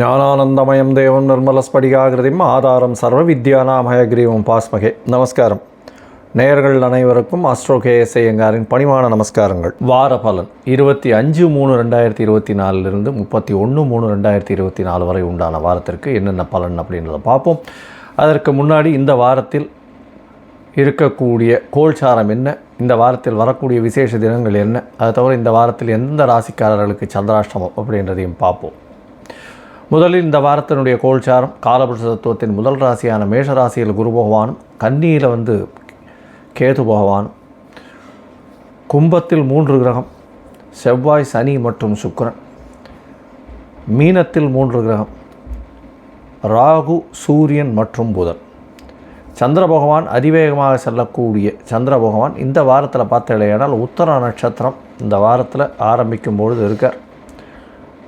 ஞானானந்தமயம் தேவம் நிர்மலஸ்படிகாகிருதிம் ஆதாரம் சர்வ வித்யானாமயக்ரீவம் பாஸ்மகே. நமஸ்காரம். நேயர்கள் அனைவருக்கும் அஸ்ட்ரோ கேஎஸ்ஐ எங்காரின் பணிவான நமஸ்காரங்கள். வார பலன் இருபத்தி அஞ்சு மூணு ரெண்டாயிரத்தி இருபத்தி நாலுலேருந்து முப்பத்தி ஒன்று மூணு ரெண்டாயிரத்தி இருபத்தி நாலு வரை உண்டான வாரத்திற்கு என்னென்ன பலன் அப்படின்றத பார்ப்போம். அதற்கு முன்னாடி இந்த வாரத்தில் இருக்கக்கூடிய கோல்சாரம் என்ன இந்த வாரத்தில் வரக்கூடிய விசேஷ தினங்கள் என்ன அதை தவிர இந்த வாரத்தில் எந்த ராசிக்காரர்களுக்கு சந்திராஷ்டமம் அப்படின்றதையும் பார்ப்போம். முதலில் இந்த வாரத்தினுடைய கோல்சாரம் காலபுருஷ தத்துவத்தின் முதல் ராசியான மேஷ ராசியில் குரு பகவானும் கன்னியில் வந்து கேது பகவானும் கும்பத்தில் மூன்று கிரகம் செவ்வாய் சனி மற்றும் சுக்கரன் மீனத்தில் மூன்று கிரகம் ராகு சூரியன் மற்றும் புதன். சந்திர பகவான் அதிவேகமாக செல்லக்கூடிய சந்திர பகவான் இந்த வாரத்தில் பார்த்தீங்களேனால் உத்தர நட்சத்திரம் இந்த வாரத்தில் ஆரம்பிக்கும் பொழுது இருக்கார்.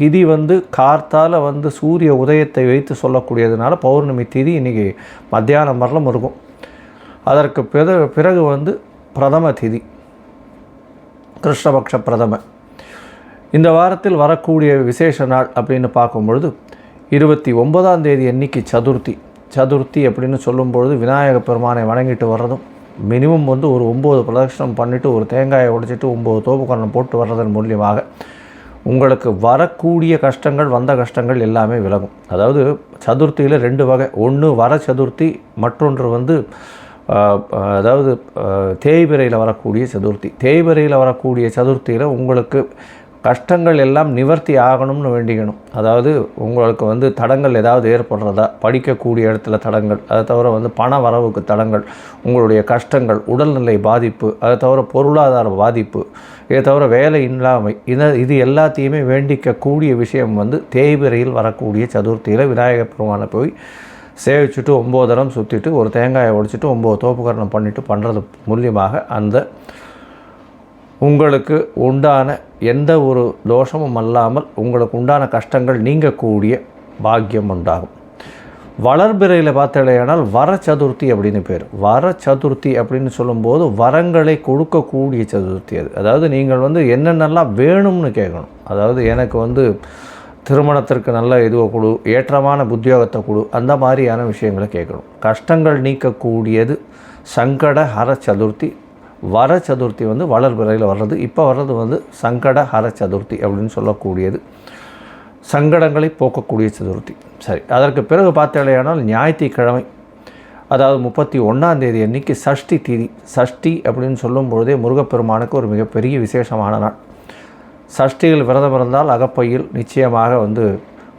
திதி வந்து கார்த்தால் வந்து சூரிய உதயத்தை வைத்து சொல்லக்கூடியதுனால பௌர்ணமி திதி இன்றைக்கி மத்தியானம் வரலும் இருக்கும். அதற்கு பிற பிறகு வந்து பிரதம திதி. கிருஷ்ணபக்ஷ பிரதம. இந்த வாரத்தில் வரக்கூடிய விசேஷ நாள் அப்படின்னு பார்க்கும்பொழுது இருபத்தி ஒன்பதாம் தேதி அன்னைக்கு சதுர்த்தி. சதுர்த்தி அப்படின்னு சொல்லும்பொழுது விநாயக பெருமானை வணங்கிட்டு வர்றதும் மினிமம் வந்து ஒரு ஒம்பது பிரதட்சணம் பண்ணிவிட்டு ஒரு தேங்காயை உடைச்சிட்டு ஒம்பது தோப்புக்கரணம் போட்டு வர்றதன் மூலியமாக உங்களுக்கு வரக்கூடிய கஷ்டங்கள் வந்த கஷ்டங்கள் எல்லாமே விலகும். அதாவது சதுர்த்தியில் ரெண்டு வகை. ஒன்று வர சதுர்த்தி மற்றொன்று வந்து அதாவது தேய்பிரையில் வரக்கூடிய சதுர்த்தி. தேய்பிரையில் வரக்கூடிய சதுர்த்தியில் உங்களுக்கு கஷ்டங்கள் எல்லாம் நிவர்த்தி ஆகணும்னு வேண்டிக்கணும். அதாவது உங்களுக்கு வந்து தடங்கள் ஏதாவது ஏற்படுறதா? படிக்கக்கூடிய இடத்துல தடங்கள். அதை தவிர வந்து பண வரவுக்கு தடங்கள். உங்களுடைய கஷ்டங்கள் உடல்நிலை பாதிப்பு அதை தவிர பொருளாதார பாதிப்பு இதை தவிர வேலை இல்லாமை இதை இது எல்லாத்தையுமே வேண்டிக்கக்கூடிய விஷயம் வந்து தேய்பிரையில் வரக்கூடிய சதுர்த்தியில் விநாயகர் பெருமானை போய் சேவிச்சுட்டு ஒம்பது தரம் சுற்றிட்டு ஒரு தேங்காயை உடைச்சிட்டு ஒம்பது தோப்புக்கரணம் பண்ணிவிட்டு பண்ணுறது மூலியமாக அந்த உங்களுக்கு உண்டான எந்த ஒரு தோஷமும் அல்லாமல் உங்களுக்கு உண்டான கஷ்டங்கள் நீங்கக்கூடிய பாக்கியம் உண்டாகும். வளர்பிறையில் பார்த்தீங்கன்னா வர சதுர்த்தி அப்படின்னு பேர். வர சதுர்த்தி அப்படின்னு சொல்லும்போது வரங்களை கொடுக்கக்கூடிய சதுர்த்தி அது. அதாவது நீங்கள் வந்து என்னென்னலாம் வேணும்னு கேட்கணும். அதாவது எனக்கு வந்து திருமணத்திற்கு நல்ல இதுவை கொடு ஏற்றமான உத்தியோகத்தை கொடு அந்த மாதிரியான விஷயங்களை கேட்கணும். கஷ்டங்கள் நீக்கக்கூடியது சங்கட ஹர சதுர்த்தி வர சதுர்த்தி வந்து வளர்பிறையில் வர்றது இப்போ வர்றது வந்து சங்கட ஹர சதுர்த்தி அப்படின்னு சொல்லக்கூடியது. சங்கடங்களை போக்கக்கூடிய சதுர்த்தி. சரி அதற்கு பிறகு பார்த்தேனால் ஞாயிற்றுக்கிழமை அதாவது முப்பத்தி ஒன்றாம் தேதி அன்னைக்கு சஷ்டி திதி. சஷ்டி அப்படின்னு சொல்லும் பொழுதே முருகப்பெருமானுக்கு ஒரு மிகப்பெரிய விசேஷமான நாள். சஷ்டியில் விரதம் இருந்தால் அகப்பையில் நிச்சயமாக வந்து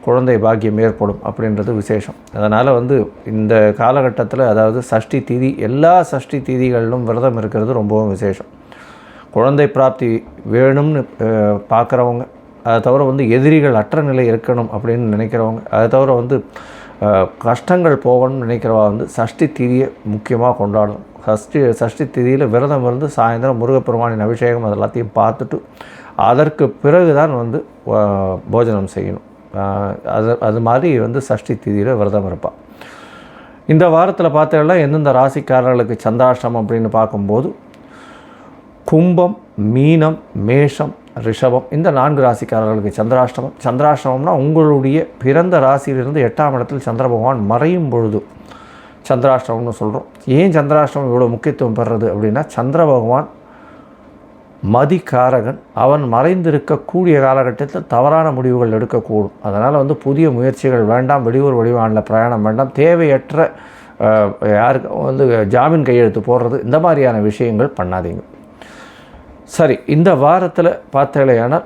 குழந்தை பாக்கியம் ஏற்படும் அப்படின்றது விசேஷம். அதனால் வந்து இந்த காலகட்டத்தில் அதாவது சஷ்டி திதி எல்லா சஷ்டி திதிகளிலும் விரதம் இருக்கிறது ரொம்பவும் விசேஷம். குழந்தை பிராப்தி வேணும்னு பார்க்குறவங்க அதை தவிர வந்து எதிரிகள் அற்ற நிலை இருக்கணும் அப்படின்னு நினைக்கிறவங்க அதை தவிர வந்து கஷ்டங்கள் போகணும்னு நினைக்கிறவா வந்து சஷ்டி திதியை முக்கியமாக கொண்டாடணும். சஷ்டி சஷ்டி திதியில் விரதம் இருந்து சாயந்தரம் முருகப்பெருமானின் அபிஷேகம் அது எல்லாத்தையும் பார்த்துட்டு அதற்கு பிறகு தான் வந்து போஜனம் செய்யணும். அது அது மாதிரி வந்து சஷ்டி திதியில் விரதம் இருப்பாள் இந்த வாரத்தில் பார்த்தீங்கன்னா எந்தெந்த ராசிக்காரர்களுக்கு சந்திராஷ்டிரம் அப்படின்னு பார்க்கும்போது கும்பம் மீனம் மேஷம் ரிஷபம் இந்த நான்கு ராசிக்காரர்களுக்கு சந்திராஷ்டமம். சந்திராஷ்டமம்னா உங்களுடைய பிறந்த ராசியிலிருந்து எட்டாம் இடத்தில் சந்திர பகவான் மறையும் பொழுது சந்திராஷ்டமம்னு சொல்கிறோம் ஏன் சந்திராஷ்டமம் இவ்வளோ முக்கியத்துவம் பெறுறது அப்படின்னா சந்திர பகவான் மதிக்காரகன். அவன் மறைந்திருக்கக்கூடிய காலகட்டத்தில் தவறான முடிவுகள் எடுக்கக்கூடும். அதனால் வந்து புதிய முயற்சிகள் வேண்டாம் வெளியூர் வடிவானில் பிரயாணம் வேண்டாம். தேவையற்ற யாருக்கு வந்து ஜாமீன் கையெழுத்து போடுறது இந்த மாதிரியான விஷயங்கள் பண்ணாதீங்க. சரி இந்த வாரத்தில் பார்த்தேலையானால்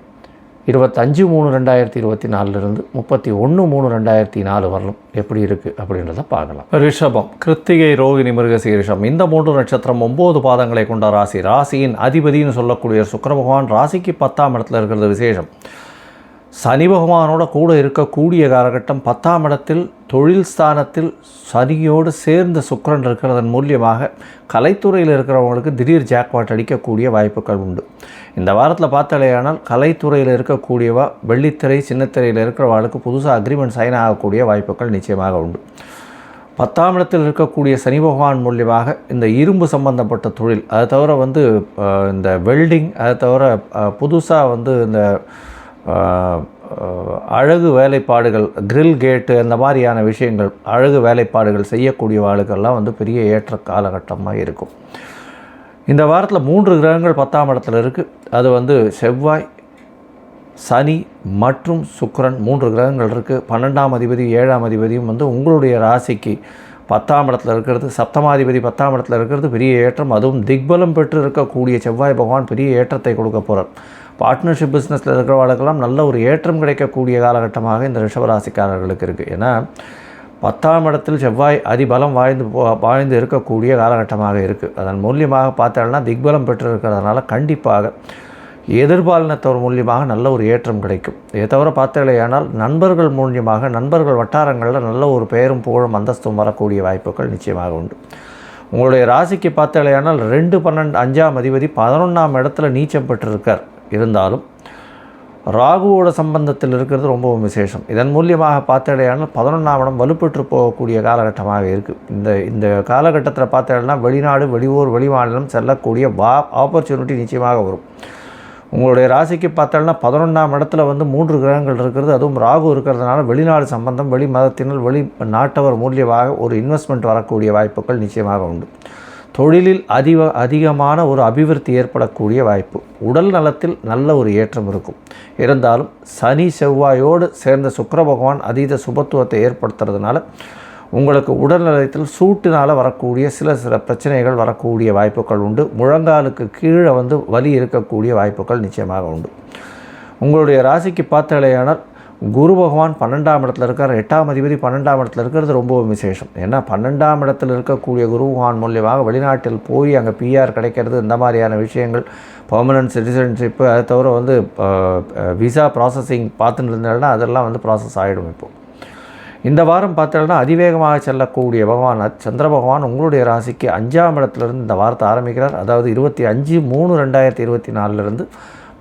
இருபத்தஞ்சு மூணு ரெண்டாயிரத்தி இருபத்தி நாலுலேருந்து முப்பத்தி ஒன்று மூணு ரெண்டாயிரத்தி நாலு வரலும் எப்படி இருக்குது அப்படின்றத பார்க்கலாம். ரிஷபம் கிருத்திகை ரோகிணி மிருகசீரிஷம் இந்த மூன்று நட்சத்திரம் ஒம்பது பாதங்களை கொண்ட ராசி. ராசியின் அதிபதினு சொல்லக்கூடிய சுக்கர பகவான் ராசிக்கு பத்தாம் இடத்துல இருக்கிறது விசேஷம். சனி பகவானோட கூட இருக்கக்கூடிய காலகட்டம் பத்தாம் இடத்தில் தொழில் ஸ்தானத்தில் சனியோடு சேர்ந்த சுக்கரன் இருக்கிறதன் மூலியமாக கலைத்துறையில் இருக்கிறவங்களுக்கு திடீர் ஜாக்பாட் அடிக்கக்கூடிய வாய்ப்புகள் உண்டு. இந்த வாரத்தில் பார்த்தாலேயானால் கலைத்துறையில் இருக்கக்கூடியவா வெள்ளித்திரை சின்னத்திரையில் இருக்கிறவர்களுக்கு புதுசாக அக்ரிமெண்ட் சைன் ஆகக்கூடிய வாய்ப்புகள் நிச்சயமாக உண்டு. பத்தாம் இடத்தில் இருக்கக்கூடிய சனி பகவான் மூலியமாக இந்த இரும்பு சம்பந்தப்பட்ட தொழில் அதை தவிர வந்து இந்த வெல்டிங் அதை தவிர புதுசாக வந்து இந்த அழகு வேலைப்பாடுகள் கிரில் கேட்டு அந்த மாதிரியான விஷயங்கள் அழகு வேலைப்பாடுகள் செய்யக்கூடிய ஆளுக்கெல்லாம் வந்து பெரிய ஏற்ற காலகட்டமாக இருக்கும். இந்த வாரத்தில் மூன்று கிரகங்கள் பத்தாம் இடத்துல இருக்குது அது வந்து செவ்வாய் சனி மற்றும் சுக்கரன் மூன்று கிரகங்கள் இருக்குது பன்னெண்டாம் அதிபதி ஏழாம் அதிபதியும் வந்து உங்களுடைய ராசிக்கு பத்தாம் இடத்துல இருக்கிறது. சப்தமாதிபதி பத்தாம் இடத்துல இருக்கிறது. பெரிய ஏற்றம். அதுவும் திக்பலம் பெற்று இருக்கக்கூடிய செவ்வாய் பகவான் பெரிய ஏற்றத்தை கொடுக்க போகிறார் பார்ட்னர்ஷிப் பிஸ்னஸில் இருக்கிறவர்களுக்கெல்லாம் நல்ல ஒரு ஏற்றம் கிடைக்கக்கூடிய காலகட்டமாக இந்த ரிஷபராசிக்காரர்களுக்கு இருக்குது ஏன்னா பத்தாம் இடத்தில் செவ்வாய் அதிபலம் வாழ்ந்து போ வாழ்ந்து இருக்கக்கூடிய காலகட்டமாக இருக்குது அதன் மூலியமாக பார்த்தோம்னா திக்பலம் பெற்று இருக்கிறதுனால கண்டிப்பாக எதிர்பாலினத்தவர் மூலியமாக நல்ல ஒரு ஏற்றம் கிடைக்கும். இதை தவிர பார்த்தாலேயானால் நண்பர்கள் மூலியமாக நண்பர்கள் வட்டாரங்களில் நல்ல ஒரு பெயரும் புகழும் அந்தஸ்தும் வரக்கூடிய வாய்ப்புகள் நிச்சயமாக உண்டு. உங்களுடைய ராசிக்கு பார்த்தாலேயானால் ரெண்டு பன்னெண்டு அஞ்சாம் அதிபதி பதினொன்றாம் இடத்துல நீச்சம் பெற்றிருக்கார். இருந்தாலும் ராகுவோட சம்பந்தத்தில் இருக்கிறது ரொம்பவும் விசேஷம். இதன் மூலியமாக பார்த்தடையானால் பதினொன்றாம் இடம் வலுப்பெற்று போகக்கூடிய காலகட்டமாக இருக்குது இந்த இந்த காலகட்டத்தில் பார்த்தீங்கன்னா வெளிநாடு வெளியூர் வெளிமாநிலம் செல்லக்கூடிய வா ஆப்பர்ச்சுனிட்டி நிச்சயமாக வரும். உங்களுடைய ராசிக்கு பார்த்தாலும்னா பதினொன்றாம் இடத்துல வந்து மூன்று கிரகங்கள் இருக்கிறது. அதுவும் ராகு இருக்கிறதுனால வெளிநாடு சம்பந்தம் வெளி மதத்தினர் வெளி நாட்டவர் மூலியமாக ஒரு இன்வெஸ்ட்மெண்ட் வரக்கூடிய வாய்ப்புகள் நிச்சயமாக உண்டு. தொழிலில் அதிக அதிகமான ஒரு அபிவிருத்தி ஏற்படக்கூடிய வாய்ப்பு. உடல் நலத்தில் நல்ல ஒரு ஏற்றம் இருக்கும். இருந்தாலும் சனி செவ்வாயோடு சேர்ந்த சுக்கர பகவான் அதீத சுபத்துவத்தை ஏற்படுத்துறதுனால உங்களுக்கு உடல் நலத்தில் சூட்டினால் வரக்கூடிய சில சில பிரச்சனைகள் வரக்கூடிய வாய்ப்புகள் உண்டு. முழங்காலுக்கு கீழே வந்து வலி இருக்கக்கூடிய வாய்ப்புகள் நிச்சயமாக உண்டு. உங்களுடைய ராசிக்கு பார்த்தலையானால் குரு பகவான் பன்னெண்டாம் இடத்துல இருக்கார். எட்டாம் அதிபதி பன்னெண்டாம் இடத்துல இருக்கிறது ரொம்பவும் விசேஷம். ஏன்னா பன்னெண்டாம் இடத்துல இருக்கக்கூடிய குரு பகவான் மூலியமாக வெளிநாட்டில் போய் அங்கே பிஆர் கிடைக்கிறது இந்த மாதிரியான விஷயங்கள் பர்மனன்ட் சிட்டிசன்ஷிப்பு அதை தவிர வந்து விசா ப்ராசஸிங் பார்த்துட்டு இருந்தாலும் அதெல்லாம் வந்து ப்ராசஸ் ஆகிடும் இப்போது இந்த வாரம் பார்த்தோம்னா அதிவேகமாக செல்லக்கூடிய பகவான் சந்திர பகவான் உங்களுடைய ராசிக்கு அஞ்சாம் இடத்துலேருந்து இந்த வாரத்தை ஆரம்பிக்கிறார். அதாவது இருபத்தி அஞ்சு மூணு ரெண்டாயிரத்தி இருபத்தி நாலுலேருந்து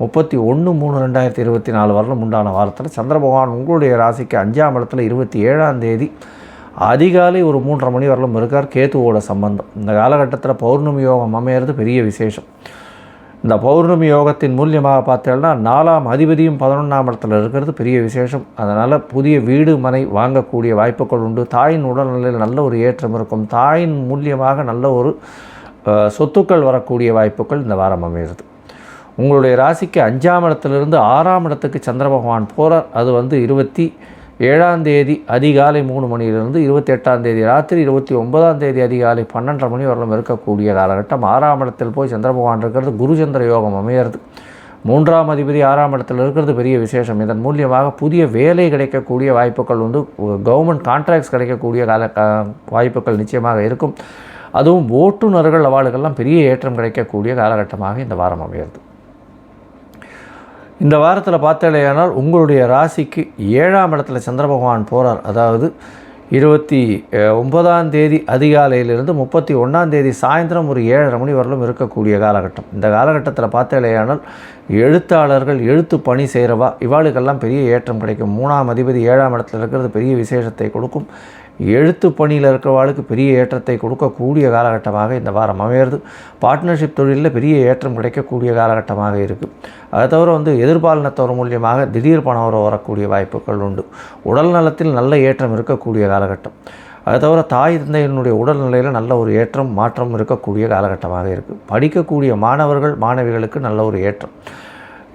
முப்பத்தி ஒன்று மூணு ரெண்டாயிரத்தி இருபத்தி நாலு வரலும் உண்டான வாரத்தில் சந்திர பகவான் உங்களுடைய ராசிக்கு அஞ்சாம் இடத்துல இருபத்தி ஏழாம் தேதி அதிகாலை ஒரு மூன்றரை மணி வரலும் இருக்கார் கேத்துவோட சம்பந்தம். இந்த காலகட்டத்தில் பௌர்ணமி யோகம் அமையிறது பெரிய விசேஷம். இந்த பௌர்ணமி யோகத்தின் மூலியமாக பார்த்தோம்னா நாலாம் அதிபதியும் பதினொன்றாம் இடத்துல இருக்கிறது பெரிய விசேஷம். அதனால் புதிய வீடு மனை வாங்கக்கூடிய வாய்ப்புகள் உண்டு. தாயின் உடல்நிலையில் நல்ல ஒரு ஏற்றம் இருக்கும். தாயின் மூலியமாக நல்ல ஒரு சொத்துக்கள் வரக்கூடிய வாய்ப்புகள் இந்த வாரம் அமைகிறது உங்களுடைய ராசிக்கு அஞ்சாம் இடத்துலேருந்து ஆறாம் இடத்துக்கு சந்திர பகவான் போகிறார் அது வந்து இருபத்தி ஏழாம் தேதி அதிகாலை மூணு மணியிலிருந்து இருபத்தி எட்டாம் தேதி ராத்திரி இருபத்தி ஒன்பதாம் தேதி அதிகாலை பன்னெண்டரை மணி வரலும் இருக்கக்கூடிய காலகட்டம். ஆறாம் இடத்தில் போய் சந்திர பகவான் இருக்கிறது குரு சந்திர யோகம் அமையிறது. மூன்றாம் அதிபதி ஆறாம் இடத்தில் இருக்கிறது பெரிய விசேஷம். இதன் மூலியமாக புதிய வேலை கிடைக்கக்கூடிய வாய்ப்புகள் வந்து கவர்மெண்ட் கான்ட்ராக்ட்ஸ் கிடைக்கக்கூடிய கால வாய்ப்புகள் நிச்சயமாக இருக்கும். அதுவும் ஓட்டுநர்கள் அவாளுக்கெல்லாம் பெரிய ஏற்றம் கிடைக்கக்கூடிய காலகட்டமாக இந்த வாரம் அமையிறது. இந்த வாரத்தில் பார்த்தாலேயானால் உங்களுடைய ராசிக்கு ஏழாம் இடத்துல சந்திர பகவான் போகிறார் அதாவது இருபத்தி ஒன்பதாம் தேதி அதிகாலையிலிருந்து முப்பத்தி ஒன்றாம் தேதி சாயந்தரம் ஒரு ஏழரை மணி வரலும் இருக்கக்கூடிய காலகட்டம். இந்த காலகட்டத்தில் பார்த்தாலேயானால் எழுத்தாளர்கள் எழுத்து பணி செய்கிறவா இவாளுக்கெல்லாம் பெரிய ஏற்றம் கிடைக்கும். மூணாம் அதிபதி ஏழாம் இடத்துல இருக்கிறது பெரிய விசேஷத்தை கொடுக்கும். எழுத்து பணியில் இருக்கிறவாளுக்கு பெரிய ஏற்றத்தை கொடுக்கக்கூடிய காலகட்டமாக இந்த வாரம் அமையிறது பார்ட்னர்ஷிப் தொழிலில் பெரிய ஏற்றம் கிடைக்கக்கூடிய காலகட்டமாக இருக்குது அதை தவிர வந்து எதிர்பாலினத்தவர் மூலியமாக திடீர் பணம் வர வரக்கூடிய வாய்ப்புகள் உண்டு. உடல் நலத்தில் நல்ல ஏற்றம் இருக்கக்கூடிய காலகட்டம். அதை தவிர தாய் தந்தையினுடைய உடல்நிலையில் நல்ல ஒரு ஏற்றம் மாற்றம் இருக்கக்கூடிய காலகட்டமாக இருக்குது படிக்கக்கூடிய மாணவர்கள் மாணவிகளுக்கு நல்ல ஒரு ஏற்றம்.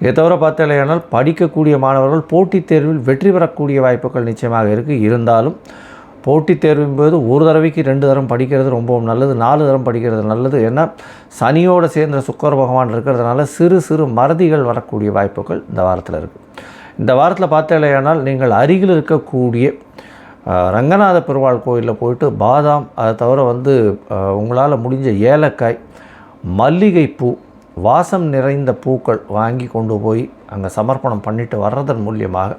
இதை தவிர பார்த்தாலேயானால் படிக்கக்கூடிய மாணவர்கள் போட்டித் தேர்வில் வெற்றி பெறக்கூடிய வாய்ப்புகள் நிச்சயமாக இருக்குது இருந்தாலும் போட்டித் தேர்வும்போது ஒரு தடவைக்கு ரெண்டு தரம் படிக்கிறது ரொம்பவும் நல்லது நாலு தரம் படிக்கிறது நல்லது. ஏன்னா சனியோடு சேர்ந்த சுக்கர பகவான் இருக்கிறதுனால சிறு சிறு மறதிகள் வரக்கூடிய வாய்ப்புகள் இந்த வாரத்தில் இருக்குது இந்த வாரத்தில் பார்த்தாலேயானால் நீங்கள் அருகில் இருக்கக்கூடிய ரங்கநாத பெருமாள் கோயிலில் போயிட்டு பாதாம் அதை தவிர வந்து உங்களால் முடிஞ்ச ஏலக்காய் மல்லிகைப்பூ வாசம் நிறைந்த பூக்கள் வாங்கி கொண்டு போய் அங்கே சமர்ப்பணம் பண்ணிட்டு வர்றதன் மூலியமாக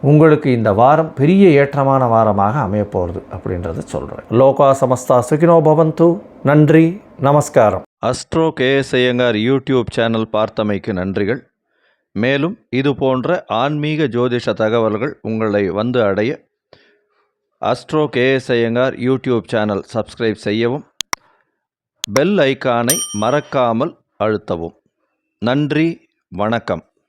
உங்களுக்கு இந்த வாரம் பெரிய ஏற்றமான வாரமாக அமையப்போகிறது அப்படின்றத சொல்கிறேன் லோகா சமஸ்தா சுகினோ பவந்து. நன்றி நமஸ்காரம். Astro KS Iyengar YouTube channel பார்த்தமைக்கு நன்றிகள். மேலும் இது போன்ற ஆன்மீக ஜோதிஷ தகவல்கள் உங்களை வந்து அடைய astro KS Iyengar YouTube channel subscribe செய்யவும் பெல் ஐகானை மறக்காமல் அழுத்தவும். நன்றி வணக்கம்.